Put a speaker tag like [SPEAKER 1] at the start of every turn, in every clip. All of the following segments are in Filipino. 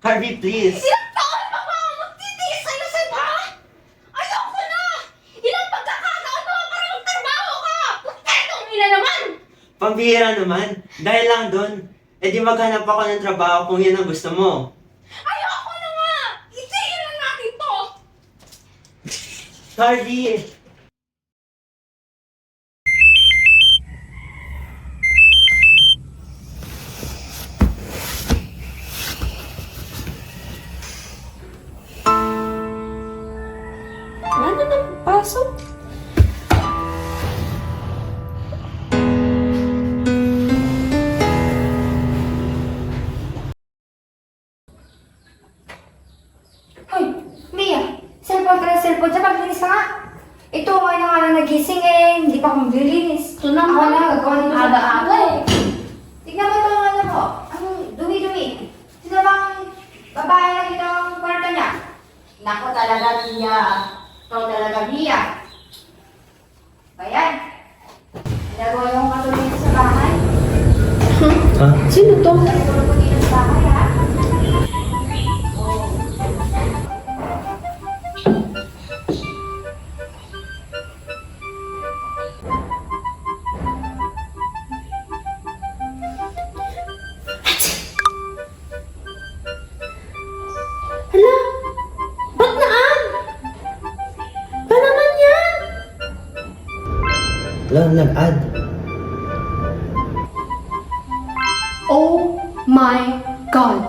[SPEAKER 1] Harvey, please.
[SPEAKER 2] Ilang taon pa ba ako magtitiis sa'yo, Seb, ha? Ayoko na! Ilang pagkakataon mo para magtrabaho ka! Putetong ina naman!
[SPEAKER 1] Pambihira naman. Dahil lang doon. E di maghanap ako ng trabaho kung yan ang gusto mo.
[SPEAKER 2] Ayoko na nga! Itigil na natin to!
[SPEAKER 1] Harvey!
[SPEAKER 2] Ng pasok.
[SPEAKER 3] Hoy, Mia! Cellphone ka ng cellphone dyan, maglinis ka nga! Ito, ngayon na nga lang nagising eh, hindi pa ako maglilinis.
[SPEAKER 2] Ito na
[SPEAKER 3] Ako
[SPEAKER 2] nga.
[SPEAKER 3] na, gagawa dito sa
[SPEAKER 2] Aga-aga eh.
[SPEAKER 3] Tignan mo ito, ano mo, anong dumi-dumi. Sino bang babae na dito ang kwarto niya? Nako talaga, Mia. Ikaw talaga, Mia. Ayan. Nagawa yung katulong dito sa bahay.
[SPEAKER 1] Ha?
[SPEAKER 2] Sino to?
[SPEAKER 3] Nagawa ko sa bahay, ha?
[SPEAKER 1] Wala, nag-add.
[SPEAKER 2] Oh my God!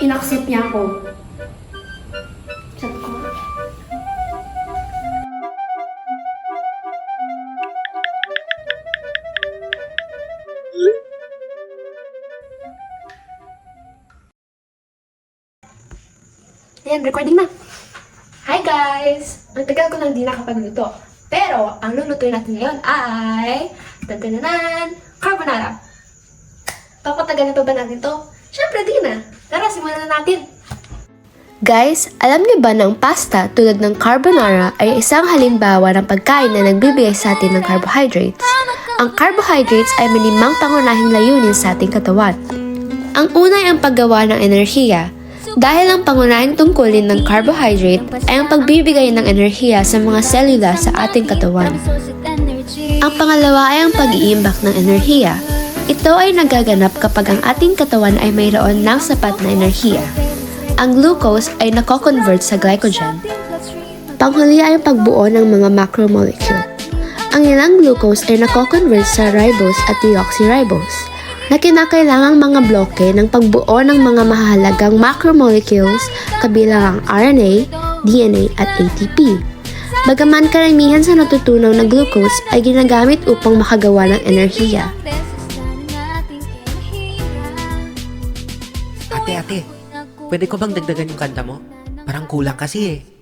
[SPEAKER 2] Inaccept niya ako. Chat ko. Ayan, recording na. Hi guys! Ang tagal ko nang di nakapagluto. Pero, ang lulutuin natin ngayon ay... Tantananan! Carbonara! Papatagal na pa ba natin to? Siyempre di na. Tara, simulan na natin.
[SPEAKER 4] Guys, alam niyo ba na ang pasta tulad ng carbonara ay isang halimbawa ng pagkain na nagbibigay sa atin ng carbohydrates? Ang carbohydrates ay may limang pangunahing layunin sa ating katawan. Ang una ay ang paggawa ng enerhiya. Dahil ang pangunahing tungkulin ng carbohydrate ay ang pagbibigay ng enerhiya sa mga selula sa ating katawan. Ang pangalawa ay ang pag-iimbak ng enerhiya. Ito ay nagaganap kapag ang ating katawan ay mayroon ng sapat na enerhiya. Ang glucose ay nako-convert sa glycogen. Panghuli ay ang pagbuo ng mga macromolecule. Ang ilang glucose ay nako-convert sa ribose at deoxyribose na kinakailangang mga bloke ng pagbuo ng mga mahalagang macromolecules kabilang ang RNA, DNA at ATP. Bagaman karamihan sa natutunaw na glucose ay ginagamit upang makagawa ng enerhiya.
[SPEAKER 5] Ate, ate, pwede ko bang dagdagan yung kanta mo? Parang kulang kasi eh.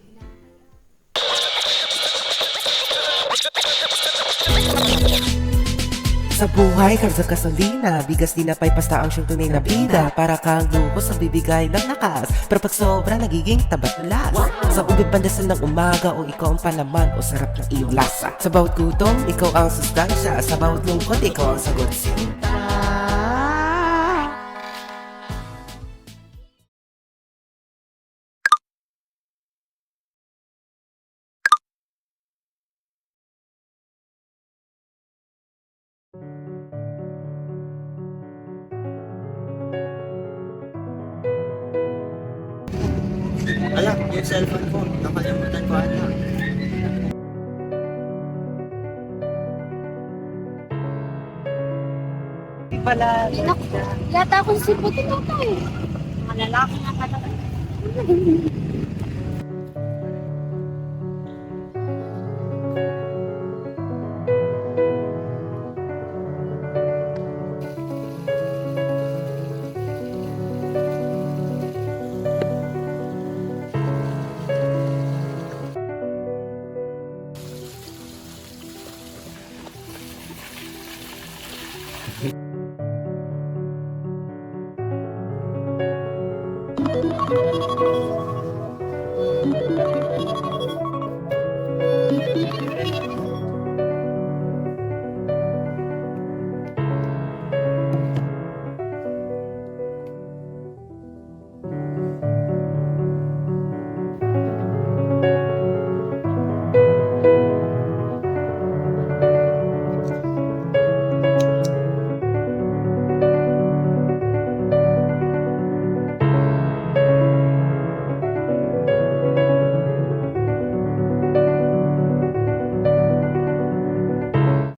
[SPEAKER 5] Sa buhay, karsa kasolina Bigas di napay pasta ang siyang tunay na bida. Para kang lupos sa bibigay ng lakas. Pero pag sobra, nagiging tabat ulas Sa ubi pandasal ng umaga O ikaw ang palaman o sarap ng iyong lasa. Sa bawat gutom, ikaw ang sustansya. Sa bawat lungkot, ikaw ang sagot sinta
[SPEAKER 1] yung cellphone ko. Nakalimutan ko ata.
[SPEAKER 5] Pala,
[SPEAKER 2] Yata akong siputin na to eh.
[SPEAKER 3] Mga lalaki nga pala.